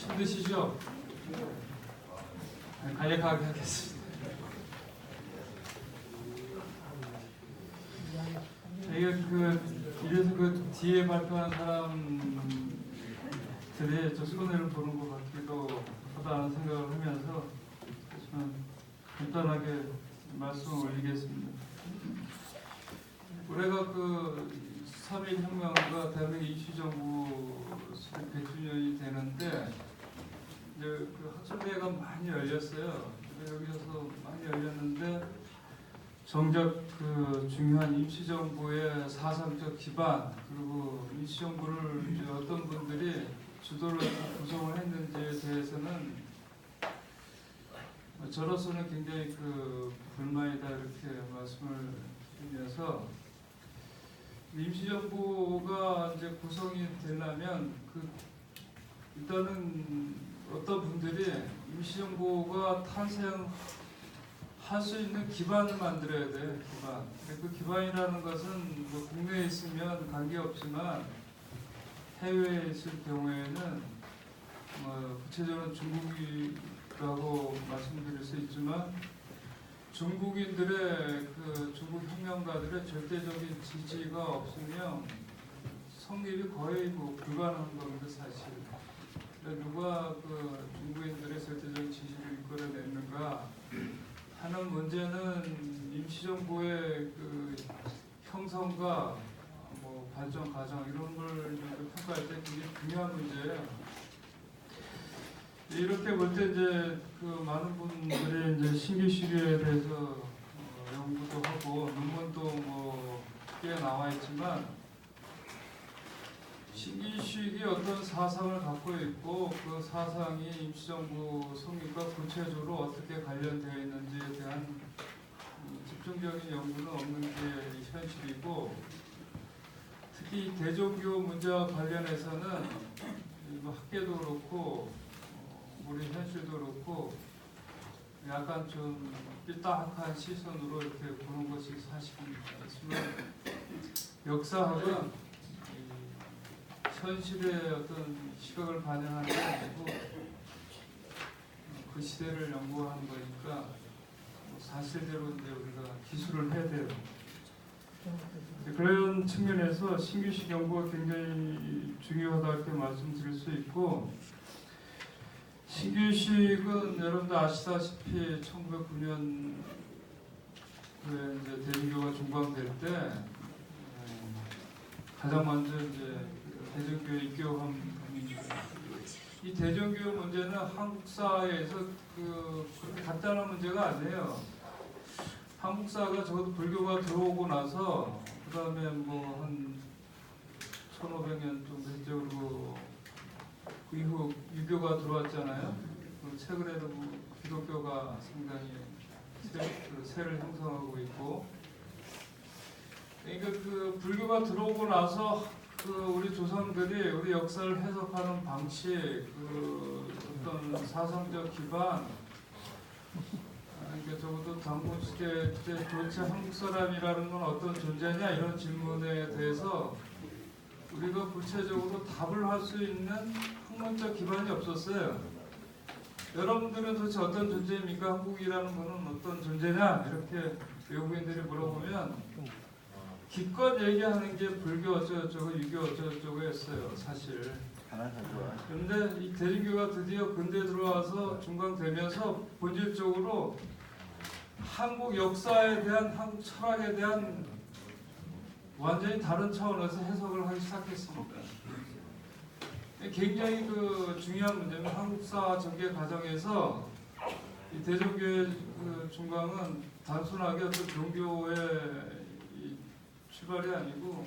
힘드시죠? 네, 간략하게 하겠습니다. 이게 그 이래서 그 뒤에 발표한 사람들의 저 손해를 보는 것 같기도 하다는 생각을 하면서 저는 간단하게 말씀을 올리겠습니다. 올해가 그 3일 혁명과 대한민국 임시정부 수립 100주년이 되는데 이제 그 학술대회가 많이 열렸어요. 여기서 많이 열렸는데 정작 그 중요한 임시정부의 사상적 기반 그리고 임시정부를 이제 어떤 분들이 주도를 구성을 했는지에 대해서는 저로서는 굉장히 그 불만이다 이렇게 말씀을 드리면서 임시정부가 이제 구성이 되려면 그 일단은 어떤 분들이 임시정부가 탄생할 수 있는 기반을 만들어야 돼 기반. 그 기반이라는 것은 뭐 국내에 있으면 관계없지만 해외에 있을 경우에는 뭐 구체적으로 중국이라고 말씀드릴 수 있지만 중국인들의 그 중국 혁명가들의 절대적인 지지가 없으면 성립이 거의 뭐 불가능한 겁니다 사실. 누가 그 중국인들의 절대적인 지지를 이끌어내는가 하는 문제는 임시정부의 그 형성과 뭐 발전 과정 이런 걸 평가할 때 굉장히 중요한 문제예요. 이렇게 볼 때 이제 그 많은 분들이 이제 신규 시류에 대해서 어, 연구도 하고 논문도 뭐 꽤 나와 있지만 신기식이 어떤 사상을 갖고 있고 그 사상이 임시정부 성립과 구체적으로 어떻게 관련되어 있는지에 대한 음, 집중적인 연구는 없는 게 현실이고 특히 이 대종교 문제와 관련해서는 뭐 학계도 그렇고 어, 우리 현실도 그렇고 약간 좀 삐딱한 시선으로 이렇게 보는 것이 사실입니다. 역사학은 이 현실의 어떤 시각을 반영하는 게 아니고 그 시대를 연구하는 거니까 뭐 사실대로 이제 우리가 기술을 해야 돼요. 그런 측면에서 신규식 연구가 굉장히 중요하다 이렇게 말씀드릴 수 있고 신규식은 여러분들 아시다시피 1909년 에 이제 대중교가 종강될 때 음, 가장 먼저 이제 대전교 입교한 분입니다. 이 대전교 문제는 한국사에서 그 그렇게 간단한 문제가 아니에요. 한국사가 적어도 불교가 들어오고 나서 그 다음에 뭐 한 1500년 정도 했죠. 그 이후 유교가 들어왔잖아요. 최근에도 뭐 기독교가 상당히 세, 그 세를 형성하고 있고 그러니까 그 불교가 들어오고 나서 그 우리 조상들이 우리 역사를 해석하는 방식, 그 어떤 사상적 기반, 그러니까 적어도 당군 시대 때 도대체 한국 사람이라는 건 어떤 존재냐 이런 질문에 대해서 우리가 구체적으로 답을 할 수 있는 학문적 기반이 없었어요. 여러분들은 도대체 어떤 존재입니까? 한국이라는 거는 어떤 존재냐? 이렇게 외국인들이 물어보면 기껏 얘기하는 게 불교 어쩌고저쩌고 유교 어쩌고저쩌고였어요 사실. 그런데 이 대중교가 드디어 근대 들어와서 중강되면서 본질적으로 한국 역사에 대한 한국 철학에 대한 완전히 다른 차원에서 해석을 하기 시작했습니다. 굉장히 그 중요한 문제는 한국사 전개 과정에서 이 대종교의 그 중강은 단순하게 어떤 종교의 이 출발이 아니고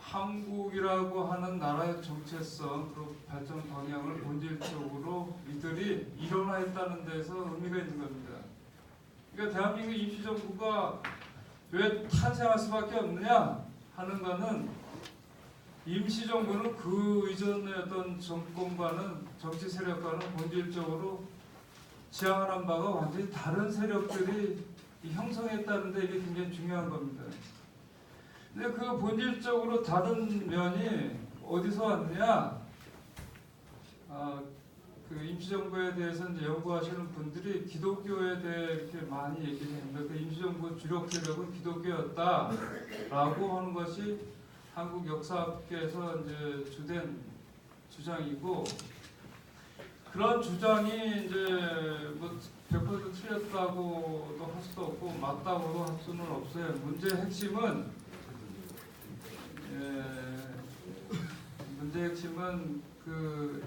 한국이라고 하는 나라의 정체성 그리고 발전 방향을 본질적으로 이들이 일원화했다는 데서 의미가 있는 겁니다. 그러니까 대한민국 임시정부가 왜 탄생할 수밖에 없느냐 하는 거는 임시정부는 그 이전의 어떤 정권과는 정치 세력과는 본질적으로 지향하는 바가 완전히 다른 세력들이 형성했다는 데 이게 굉장히 중요한 겁니다. 근데 그 본질적으로 다른 면이 어디서 왔느냐? 아, 그 임시정부에 대해서 이제 연구하시는 분들이 기독교에 대해 이렇게 많이 합니다. 그 임시정부 주력 세력은 기독교였다라고 하는 것이 한국 역사학계에서 이제 주된 주장이고 그런 주장이 이제 뭐 100% 틀렸다고도 할 수도 없고 맞다고도 할 수는 없어요. 문제의 핵심은 예, 문제의 핵심은 그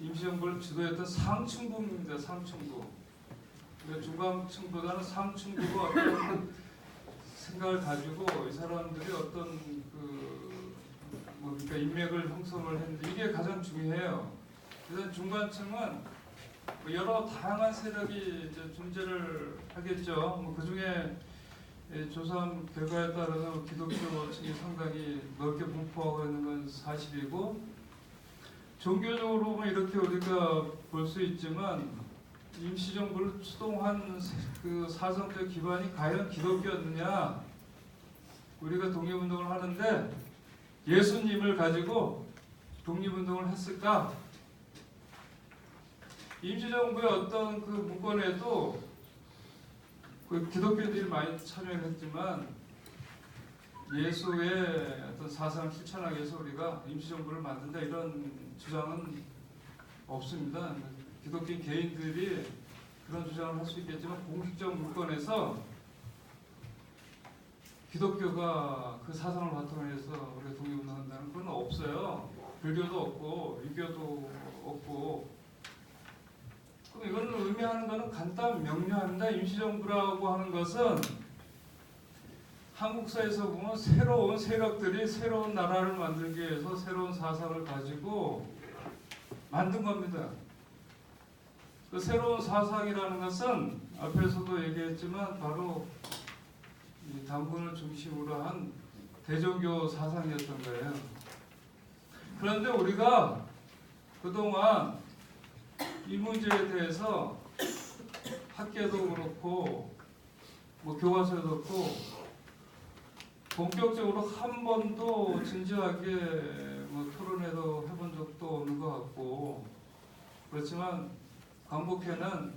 임시정부를 주도했던 상층부입니다. 상층부. 그러니까 중간층보다는 상층부가 어떤 생각을 가지고 이 사람들이 어떤 그 뭡니까 인맥을 형성을 했는데 이게 가장 중요해요. 그래서 중간층은 뭐 여러 다양한 세력이 이제 존재를 하겠죠. 뭐 그 중에 조사한 결과에 따라서 기독교 측이 상당히 넓게 분포하고 있는 건 사실이고 종교적으로 보면 이렇게 우리가 볼 수 있지만 임시정부를 추동한 세- 그 사상적 기반이 과연 기독교였느냐? 우리가 독립운동을 하는데 예수님을 가지고 독립운동을 했을까? 임시정부의 어떤 그 문건에도 그 기독교인들이 많이 참여를 했지만 예수의 어떤 사상을 실천하기 위해서 우리가 임시정부를 만든다 이런 주장은 없습니다. 기독교 개인들이 그런 주장을 할 수 있겠지만 공식적 문건에서 기독교가 그 사상을 바탕으로 해서 우리가 독립운동한다는 건 없어요. 불교도 없고 유교도 없고 그럼 이거는 의미하는 것은 간단 명료합니다. 임시정부라고 하는 것은 한국사에서 보면 새로운 세력들이 새로운 나라를 만들기 위해서 새로운 사상을 가지고 만든 겁니다. 그 새로운 사상이라는 것은 앞에서도 얘기했지만 바로 이 단군을 중심으로 한 대종교 사상이었던 거예요. 그런데 우리가 그동안 이 문제에 대해서 학계도 그렇고 뭐 교과서도 그렇고 본격적으로 한 번도 진지하게 뭐 토론회도 해본 적도 없는 것 같고 그렇지만 광복회는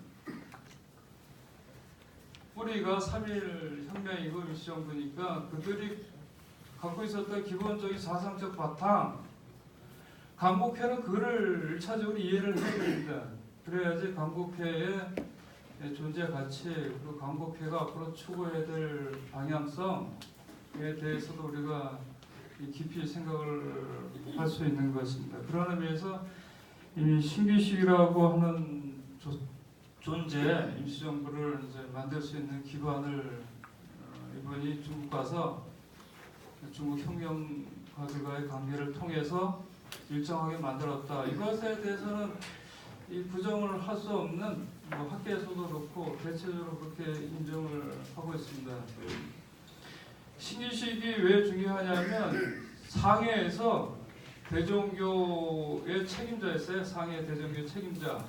뿌리가 3.1 혁명이고 임시정부니까 그들이 갖고 있었던 기본적인 사상적 바탕 광복회는 그를 1차적으로 이해를 해야 됩니다. 그래야지 광복회의 존재 가치 그리고 광복회가 앞으로 추구해야 될 방향성에 대해서도 우리가 이 깊이 생각을 할 수 있는 것입니다. 그런 의미에서 이 신규식이라고 하는 조- 존재 임시정부를 이제 만들 수 있는 기반을 어, 이번이 중국 가서 중국 혁명가들과의 관계를 통해서 일정하게 만들었다. 이것에 대해서는 이 부정을 할 수 없는 뭐 학계에서도 그렇고 대체적으로 그렇게 인정을 하고 있습니다. 신규식이 왜 중요하냐면 상해에서 대종교의 책임자였어요. 상해 대종교 책임자.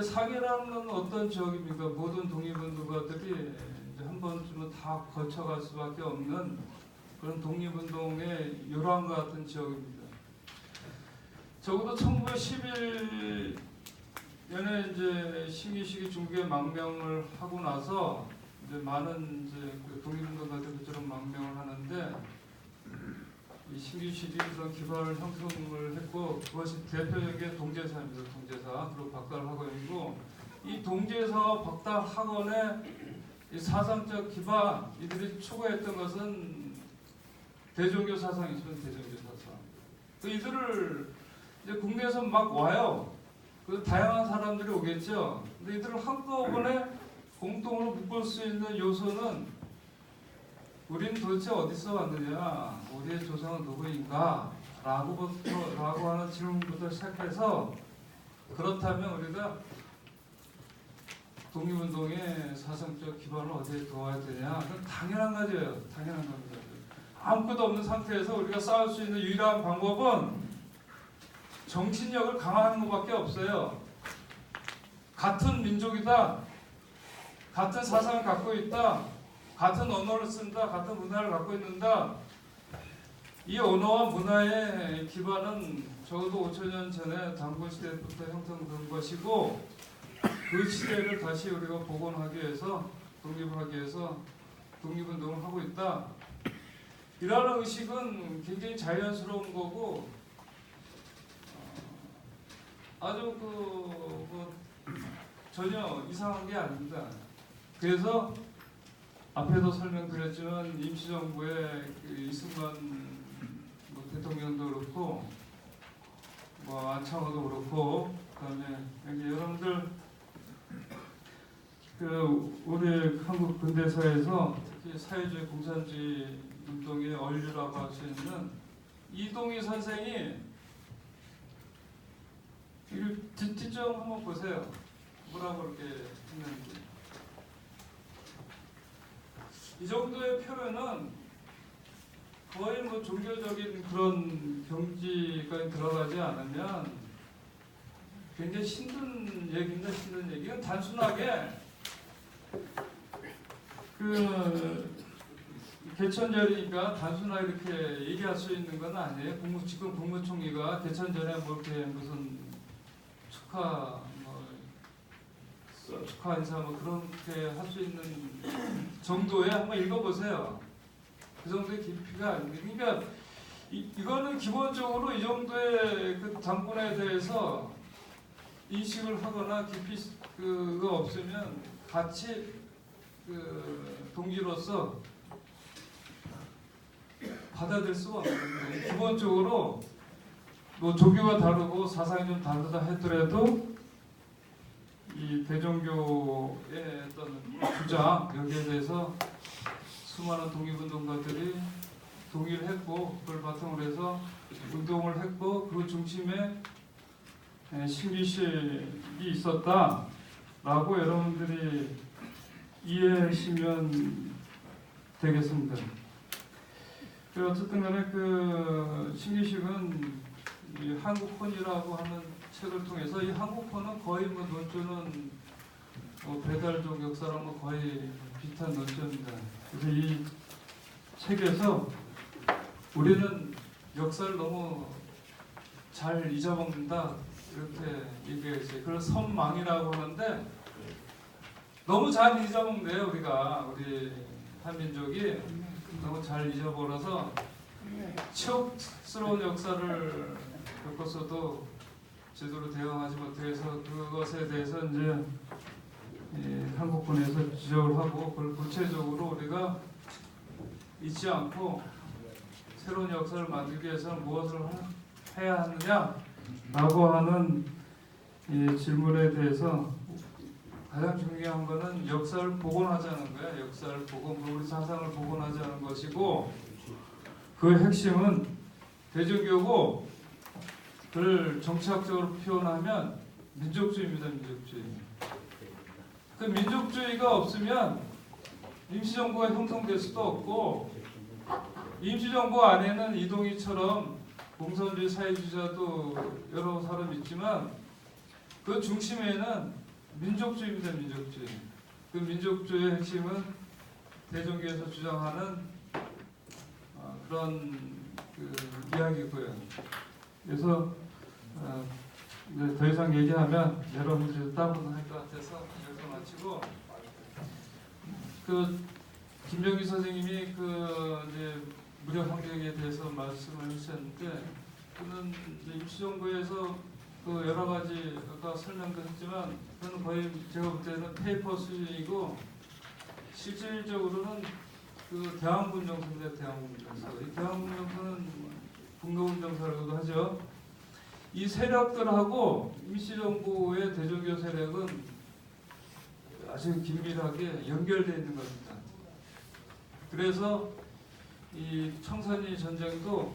상해라는 건 어떤 지역입니까? 모든 독립운동가들이 한 번쯤은 다 거쳐갈 수밖에 없는 그런 독립운동의 요람과 같은 지역입니다. 적어도 1911년에 이제 신기식이 중국에 망명을 하고 나서 이제 많은 이제 그 독립운동가들 그처럼 망명을 하는데 이 신기식이 그런 기반을 형성을 했고 그것이 대표적인 동제사입니다. 동제사 그리고 박달학원이고 이 동제사와 박달학원의 이 사상적 기반 이들이 추구했던 것은 대종교 사상이죠. 대종교 사상. 그 이들을 이제 국내에서 막 와요. 그 다양한 사람들이 오겠죠. 근데 이들을 한꺼번에 공동으로 묶을 수 있는 요소는 우리는 도대체 어디서 왔느냐, 우리의 조상은 누구인가, 라고부터 라고 하는 질문부터 시작해서 그렇다면 우리가 독립운동의 사상적 기반을 어디에 두어야 되냐, 그건 당연한 거죠. 당연한 겁니다. 아무것도 없는 상태에서 우리가 싸울 수 있는 유일한 방법은 정신력을 강화하는 것밖에 없어요. 같은 민족이다. 같은 사상을 갖고 있다. 같은 언어를 쓴다. 같은 문화를 갖고 있는다. 이 언어와 문화의 기반은 적어도 5천 년 전에 단군 시대부터 형성된 것이고 그 시대를 다시 우리가 복원하기 위해서 독립하기 위해서 독립운동을 하고 있다. 이라는 의식은 굉장히 자연스러운 거고 어, 아주 그 뭐 전혀 이상한 게 아닙니다. 그래서 앞에도 설명드렸지만 임시정부의 그 이승만 뭐 대통령도 그렇고 뭐 안창호도 그렇고 그다음에 여러분들 그 우리 한국 근대사에서 특히 사회주의 공산주의 운동의 얼류라고 할 수 있는 이동희 선생이 뒤쪽 한번 보세요. 뭐라고 이렇게 했는지. 이 정도의 표현은 거의 뭐 종교적인 그런 경지가 들어가지 않으면 굉장히 힘든 얘기입니다. 힘든 얘기. 이건 단순하게 그 개천절이니까 단순하게 이렇게 얘기할 수 있는 건 아니에요. 지금 국무총리가 개천절에 뭐 이렇게 무슨 축하 뭐 축하 인사 뭐 그렇게 할 수 있는 정도에 한번 읽어보세요. 그 정도의 깊이가 아닙니다. 그러니까 이, 이거는 기본적으로 이 정도의 그 당분에 대해서 인식을 하거나 깊이 그거 없으면 같이 그 동지로서 받아들일 수가 없는. 기본적으로 뭐 종교가 다르고 사상이 좀 다르다 하더라도 이 대종교의 어떤 주장 여기에 대해서 수많은 독립운동가들이 동의를 했고 그걸 바탕으로 해서 운동을 했고 그 중심에 에, 신기실이 있었다라고 여러분들이 이해하시면 되겠습니다. 그 어쨌든 간에 그 신기식은 이 한국혼이라고 하는 책을 통해서 이 한국혼은 거의 뭐 논조는 뭐 배달족 역사랑 뭐 거의 비슷한 논조입니다. 그래서 이 책에서 우리는 역사를 너무 잘 잊어먹는다 이렇게 얘기했어요. 그걸 선망이라고 하는데 너무 잘 잊어먹네요 우리가 우리 한민족이 너무 잘 잊어버려서 치욕스러운 역사를 겪었어도 제대로 대응하지 못해서 그것에 대해서 이제 이 한국군에서 지적을 하고 그걸 구체적으로 우리가 잊지 않고 새로운 역사를 만들기 위해서는 무엇을 하- 해야 하느냐라고 하는 이 질문에 대해서 가장 중요한 것은 역사를 복원하자는 거야. 역사를 복원, 우리 사상을 복원하자는 것이고 그 핵심은 대종교고 그 를 정치학적으로 표현하면 민족주의입니다. 민족주의. 그 민족주의가 없으면 임시정부가 형성될 수도 없고 임시정부 안에는 이동희처럼 공산주의 사회주의자도 여러 사람 있지만 그 중심에는 민족주의입니다. 민족주의. 그 민족주의의 핵심은 대종교에서 주장하는 어, 그런 그 이야기고요. 그래서 어, 이제 더 이상 얘기하면 여러분들이 따분할 것 같아서 여기서 마치고 그 김정기 선생님이 그 이제 무력 항쟁에 대해서 말씀을 하셨는데 그는 이제 임시정부에서 그 여러 가지 아까 설명도 했지만 그는 거의 제가 볼 때는 페이퍼 수준이고 실질적으로는 그 대왕군정서입니다. 대왕군정서. 이 대왕군정서는 분노운정서라고도 하죠. 이 세력들하고 임시정부의 대종교 세력은 아주 긴밀하게 연결되어 있는 겁니다. 그래서 이 청산리 전쟁도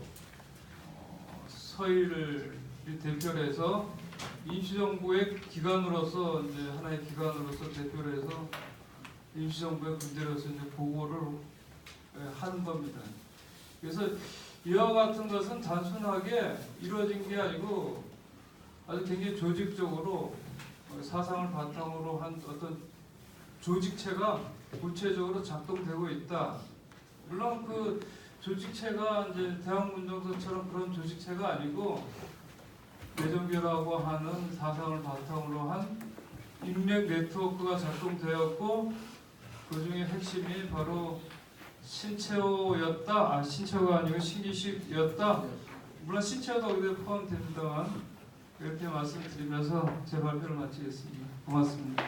어, 서희를 대표를 해서 임시정부의 기관으로서 이제 하나의 기관으로서 대표를 해서 임시정부의 군대로서 이제 보고를 예, 하는 겁니다. 그래서 이와 같은 것은 단순하게 이루어진 게 아니고 아주 굉장히 조직적으로 어, 사상을 바탕으로 한 어떤 조직체가 구체적으로 작동되고 있다. 물론 그 조직체가 이제 대학문정서처럼 그런 조직체가 아니고 내정교라고 하는 사상을 바탕으로 한 인맥 네트워크가 작동되었고 그 중에 핵심이 바로 신채호였다. 아 신채호가 아니고 신기식이었다. 물론 신채호도 거기에 포함됩니다만 이렇게 말씀드리면서 제 발표를 마치겠습니다. 고맙습니다.